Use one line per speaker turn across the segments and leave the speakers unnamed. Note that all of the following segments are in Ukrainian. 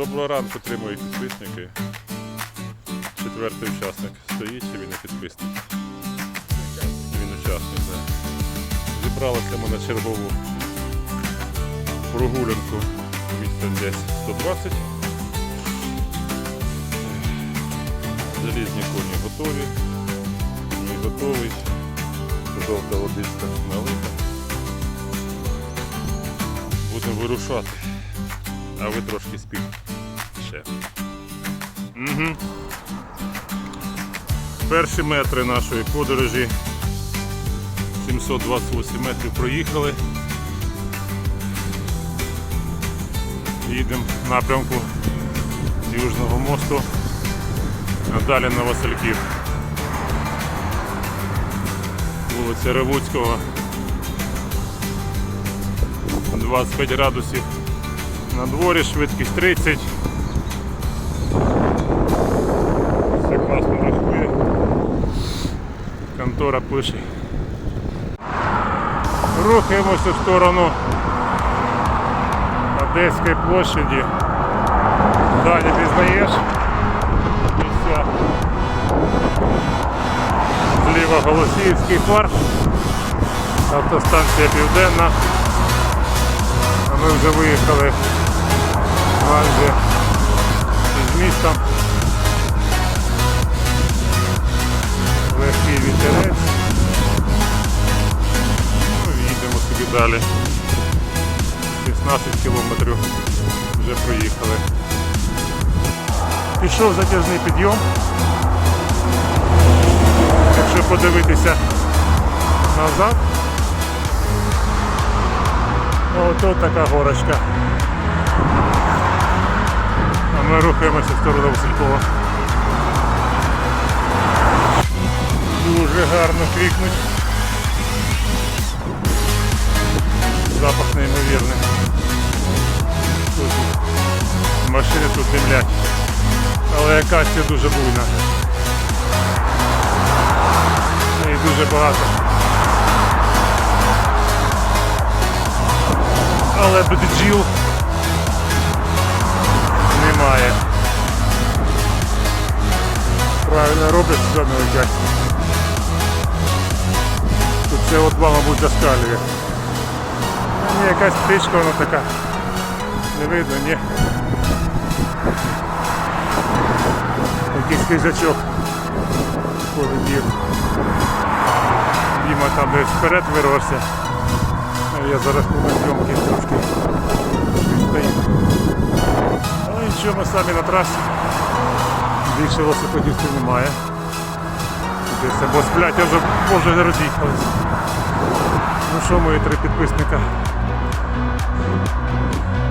Доброго ранку, тримують підписники. Четвертий учасник стоїть чи він не підписник? Він учасник, так. Зібралися ми на чергову прогулянку. Відстань десь 120. Залізні коні готові. Мій готовий. Жовта водичка налита. Будемо вирушати. А ви трошки спіть. Угу. Перші метри нашої подорожі. 728 метрів проїхали. Їдемо в напрямку Южного мосту, а далі на Васильків. Вулиця Ревуцького. 25 градусів. На дворі швидкість 30. Все класно рахує. Контора пише. Рухаємося в сторону Одеської площаді. Далі пізнаєш. Місця. Зліва Голосіївський парк. Автостанція Південна. А ми вже виїхали майже із міста. Легкий вітерець. Ну, їдемо собі далі. 16 кілометрів вже проїхали. Пішов затяжний підйом. Якщо подивитися назад, ото така горочка. Ми рухаємося в сторону Василькова. Дуже гарно квікнуть. Запах неймовірний. Тут машини тут димлять. Але акація дуже буйна. І дуже багато. Але бджіл немає. Правильно роблять, сюди не. Тут це от два, мабуть, заскалює. Ні, якась птичка вона така. Не видно, ні. Якийсь хижачок полетів. Діма там десь вперед вирвався. Я зараз буду зйомки трошки відстаю. Але нічого, ми самі на трасі. Більше велосипедистів немає. Десь або сплять, а вже може роз'їхались. Ну що, мої три підписника?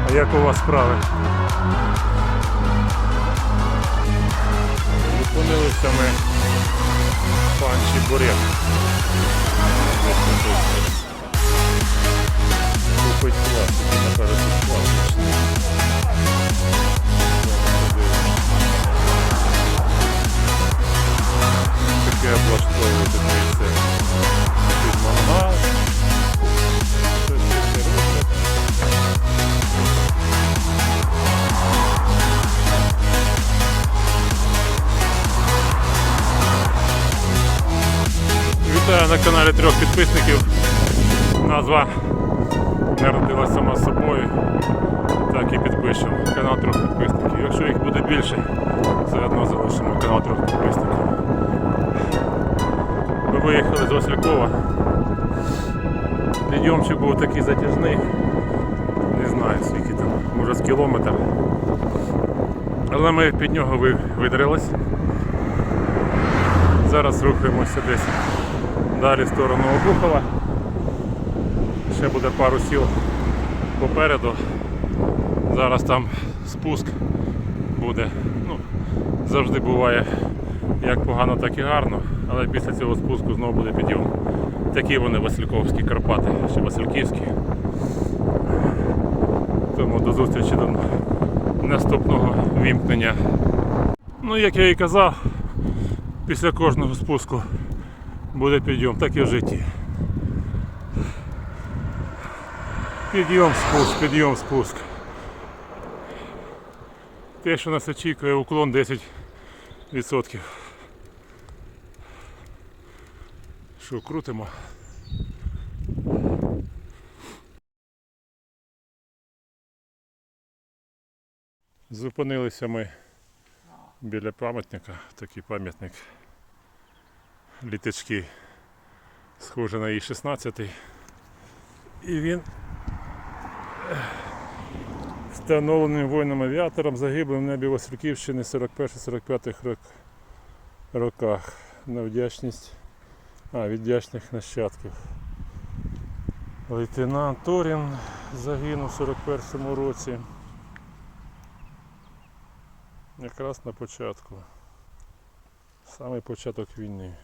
А як у вас справи? Зупинилися ми панчі бурек. Купить класики, напевно, тут класичний. Таке облаштовувати місце під мангал. Щось таке роблять. Вітаю на каналі трьох підписників. Назва народилася сама собою. Так і підпишемо. Канал трьох підписників. Якщо їх буде більше, все одно залишимо канал трьох підписників. Ми виїхали з Василькова. Підйомчик був такий затяжний. Не знаю скільки там, може з кілометр. Але ми під нього видрились. Зараз рухаємося десь далі в сторону Обухова. Ще буде пару сіл попереду. Зараз там спуск буде. Ну, завжди буває як погано, так і гарно, але після цього спуску знову буде підйом. Такі вони Васильковські Карпати, чи Васильківські. Тому до зустрічі до наступного вімкнення. Ну, як я і казав, після кожного спуску буде підйом, так і в житті. Підйом, спуск, підйом, спуск. те, що нас очікує, уклон 10%. Що, крутимо? Зупинилися ми біля пам'ятника, такий пам'ятник. Літачки схоже на І-16. І він ех, встановлений воїнним авіатором загиблим в небі Васильківщини 41-45 роках. На вдячність а, від вдячних нащадків. Лейтенант Торін загинув у 41-му році. Якраз на початку. Самий початок війни.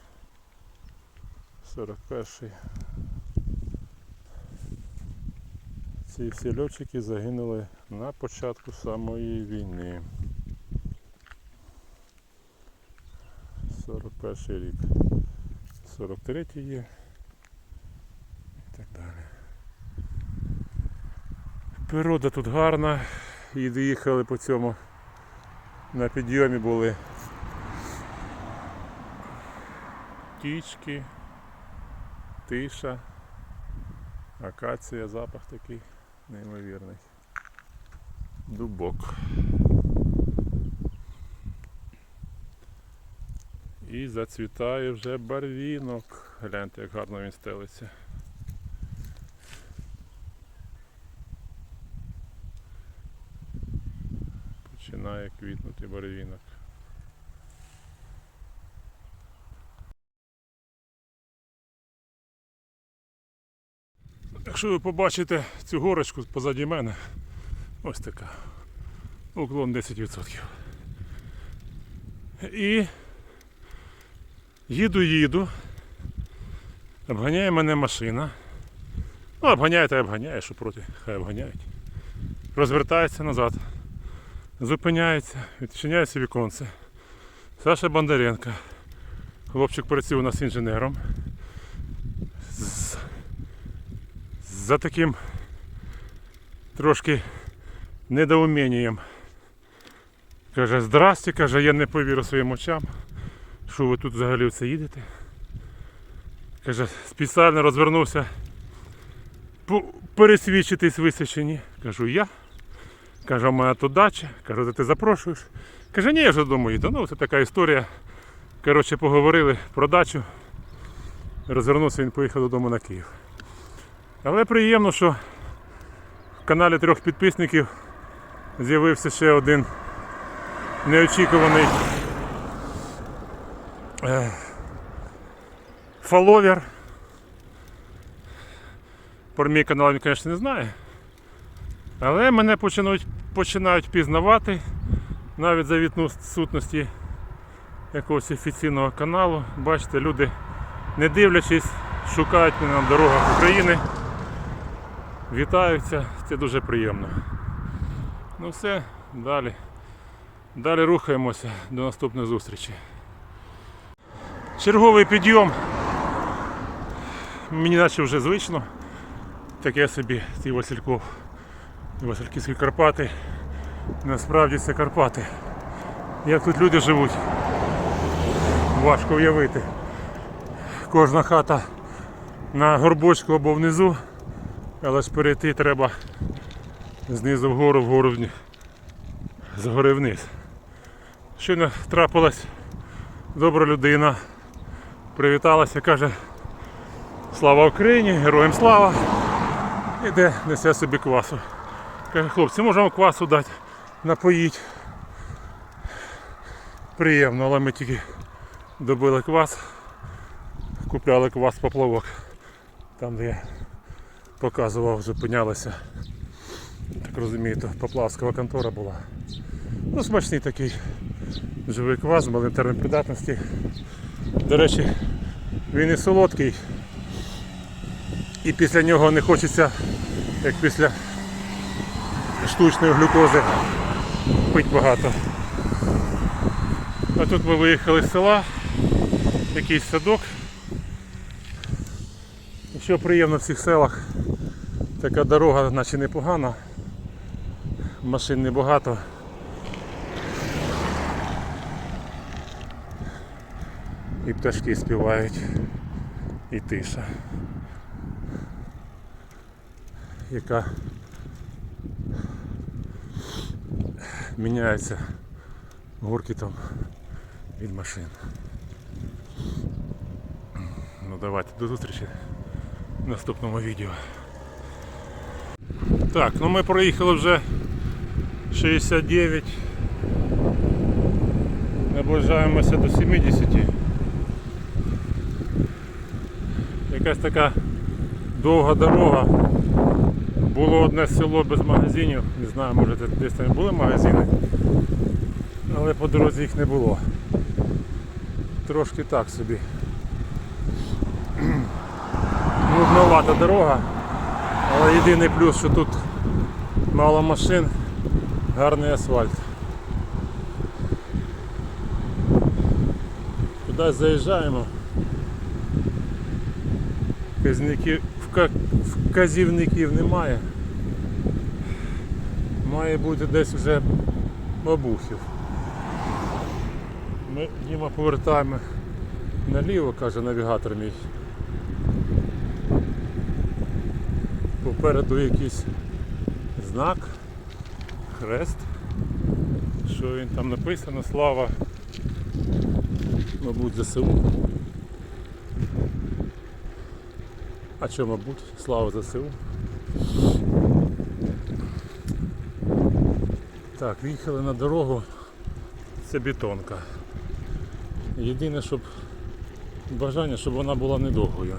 41-й. Ці всі льотчики загинули на початку самої війни. 41 рік. 43 є. І так далі. Природа тут гарна. І їхали по цьому. На підйомі були тічки, тиша, акація, запах такий неймовірний. Дубок. І зацвітає вже барвінок. Гляньте, як гарно він стелиться. Починає квітнути барвінок. Якщо ви побачите цю горочку позаді мене, ось така. Уклон 10%. І їду, їду. Обганяє мене машина. Ну, обганяє та обганяє, що проти, хай обганяють. Розвертається назад. Зупиняється, відчиняється віконце. Саша Бондаренко. Хлопчик працює у нас інженером. З, за таким трошки недоумінням. Каже, здрасте, каже, я не повірю своїм очам, що ви тут взагалі це їдете. Каже, спеціально розвернувся пересвідчитись височені. Кажу, я. Каже, у мене тут дача. Кажу, де ти запрошуєш? Каже, ні, я вже додому їду. Ну, це така історія. Коротше, поговорили про дачу. Розвернувся, він поїхав додому на Київ. Але приємно, що в каналі трьох підписників з'явився ще один неочікуваний е, фоловер. Про мій канал він, звісно, не знає. Але мене починають, починають пізнавати навіть за відсутності якогось офіційного каналу. Бачите, люди, не дивлячись, шукають мене на дорогах України. Вітаються, це дуже приємно. Ну все, далі. Далі рухаємося до наступної зустрічі. Черговий підйом. Мені наче вже звично. Таке собі ці Васильков. Васильківські Карпати. Насправді це Карпати. Як тут люди живуть. Важко уявити. Кожна хата на горбочку або внизу, але ж перейти треба знизу вгору, вгору. Згори вниз. Щойно трапилась добра людина. Привіталася, каже Слава Україні, героям слава! Іде, несе собі квасу. Каже, хлопці, можемо квасу дати, напоїть. Приємно, але ми тільки добили квас, купляли квас поплавок. Там де я показував, зупинялися. Так розумію, то поплавська контора була. Ну, смачний такий живий квас з малим термін придатності. До речі, він і солодкий. І після нього не хочеться, як після штучної глюкози, пити багато. А тут ми виїхали з села, якийсь садок. Що приємно в цих селах, Така дорога наче непогана, машин небагато. І пташки співають, і тиша, яка міняється гуркітом від машин. Ну давайте до зустрічі в наступному відео. Так, ну ми проїхали вже 69. Наближаємося до 70. Якась така довга дорога. Було одне село без магазинів. Не знаю, може десь там були магазини. Але по дорозі їх не було. Трошки так собі. Нудновата дорога. Але єдиний плюс, що тут мало машин, гарний асфальт. Кудись заїжджаємо. Вказівників, вказівників немає. Має бути десь вже бабухів. Ми Діма повертаємо наліво, каже навігатор мій. Попереду якийсь знак, хрест. Що він там написано? Слава. Мабуть, ЗСУ. А що, мабуть, слава ЗСУ. Так, в'їхали на дорогу. Це бетонка. Єдине, щоб бажання, щоб вона була недовгою.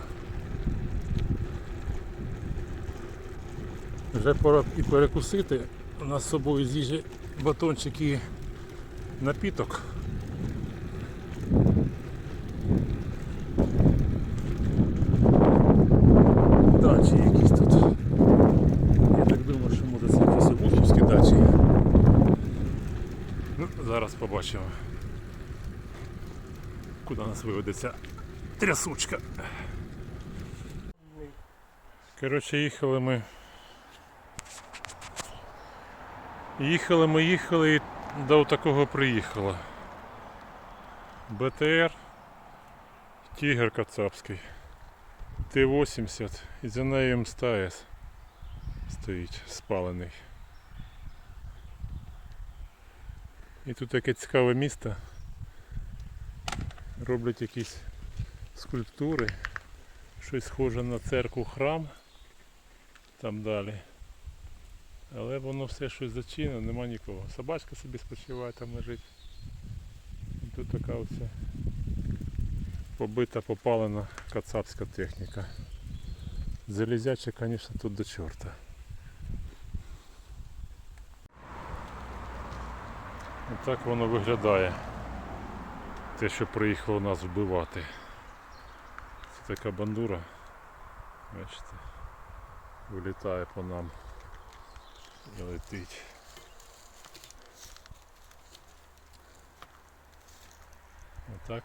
Вже пора і перекусити. У нас з собою з батончик і напіток. Дачі якісь тут. Я так думаю, що може це якісь Обухівські дачі. Ну, зараз побачимо. Куди нас виведе ця трясучка. Коротше, їхали ми. Їхали ми, їхали і до такого приїхали. БТР, Тігр Кацапський, Т-80 і за нею МСТС стоїть спалений. І тут таке цікаве місто. Роблять якісь скульптури, щось схоже на церкву храм там далі. Але воно все щось зачинено, нема нікого. Собачка собі спочиває, там лежить. Тут така оце побита, попалена кацапська техніка. Залізяча, звісно, тут до чорта. Отак воно виглядає. Те, що приїхало нас вбивати. Це така бандура. Бачите, вилітає по нам летить. Отак.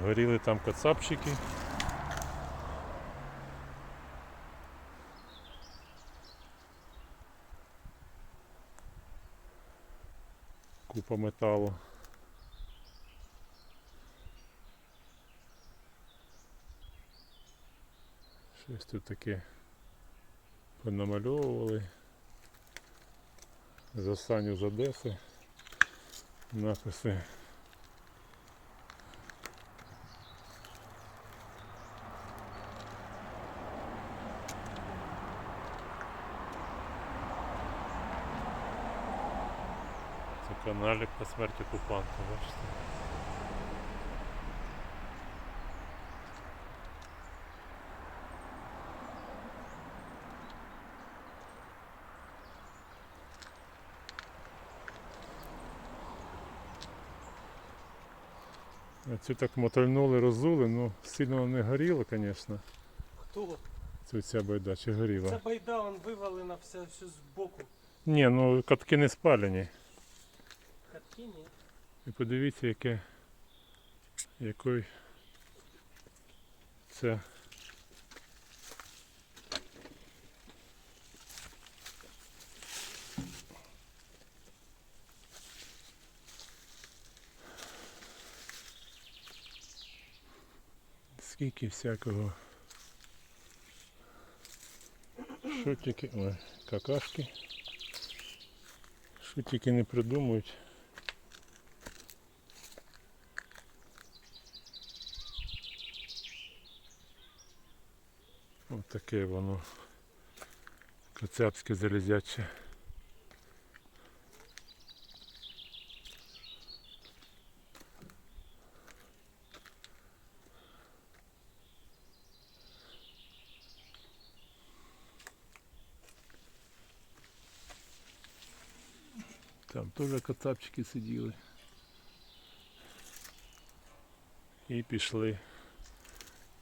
Горіли там кацапчики. Купа металу. Щось тут таке понамальовували. За Саню з Одеси. Написи. Це каналі по смерті окупанта, бачите. Цю так мотальнули, розули, ну сильно не горіло, звісно.
Хто?
Цю ця байда чи горіла.
Ця байда, он вивалена вся все з боку.
Ні, ну катки не спалені.
Катки ні.
І подивіться, яке який це скільки всякого. Що тільки. Ой, какашки. Що тільки не придумують. Ось таке воно. Коцяпське залізяче. Там теж кацапчики сиділи. І пішли,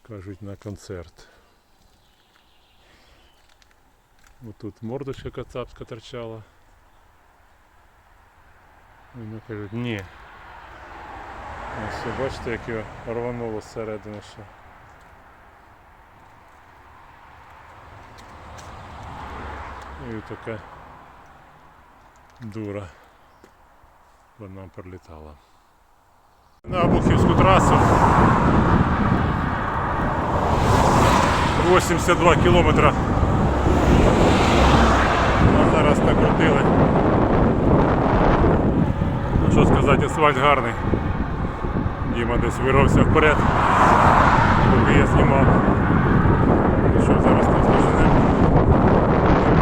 кажуть, на концерт. Отут мордочка кацапська торчала. Вони кажуть, ні. Ось бачите, як його рвануло зсередини ще. І така дура вона пролітала. На Обухівську трасу 82 кілометра. А зараз накрутили. Ну, Що сказати, асфальт гарний. Діма десь вирвався вперед, поки я знімав. Ну що, зараз нас доженемо.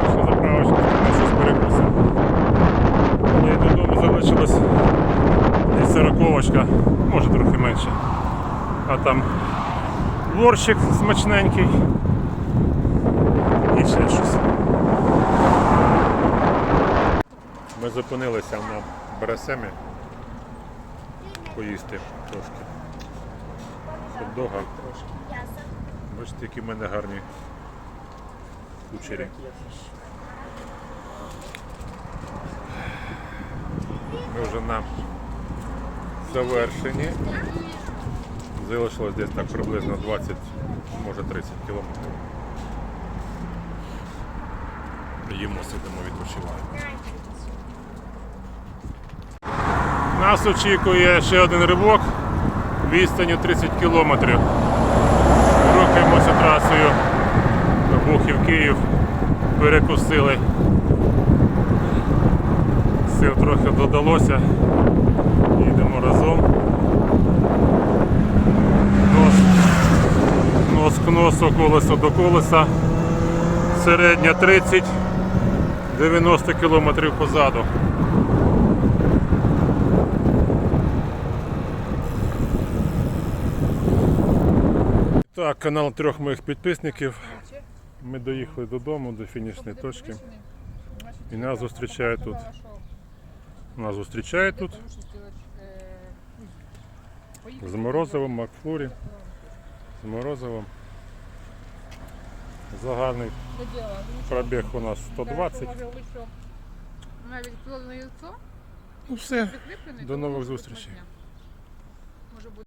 Пішли заправочку, ми щось перекусимо. Додому залишилось сороковочка, може трохи менше. А там борщик смачненький. І ще щось. Ми зупинилися на Бересемі поїсти трошки. Хот-дога. Бачите, які в мене гарні кучері. Ми вже на завершенні. Залишилось десь так приблизно 20, може 30 кілометрів. Їмо, сидимо, відпочиваємо. Нас очікує ще один ривок відстанню 30 кілометрів. Рухаємося трасою Бухів Київ. Перекусили. Сил трохи додалося. Їдемо разом. Нос, нос к носу, колесо до колеса. Середня 30, 90 кілометрів позаду. Так, канал трьох моїх підписників. Ми доїхали додому до фінішної точки. І нас зустрічає тут. Нас зустрічають тут з Морозовим, Макфлурі. З Морозовим. Загальний пробіг у нас 120.
Навіть
Ну все. До нових зустрічей.